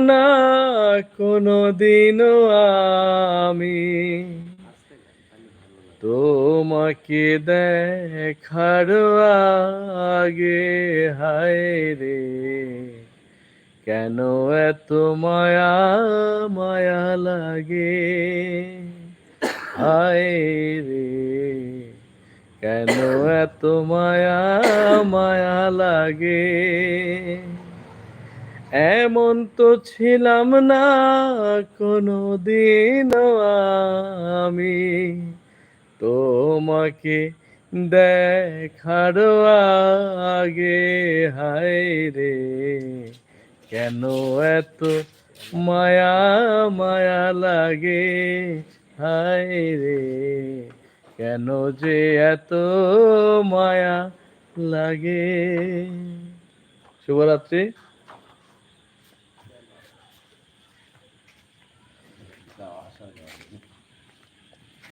না কোনোদিনও আমি। তোমাকে দেখার আগে, হায় রে, কেন এত মায়া মায়া লাগে? হায় রে, কেন এত মায়া মায়া লাগে? এমন তো ছিলাম না কোনো দিন আমি। তোমাকে দেখার আগে, হায় রে, কেন এত মায়া মায়া লাগে? হায় রে, কেন যে এত মায়া লাগে? শুভরাত্রি।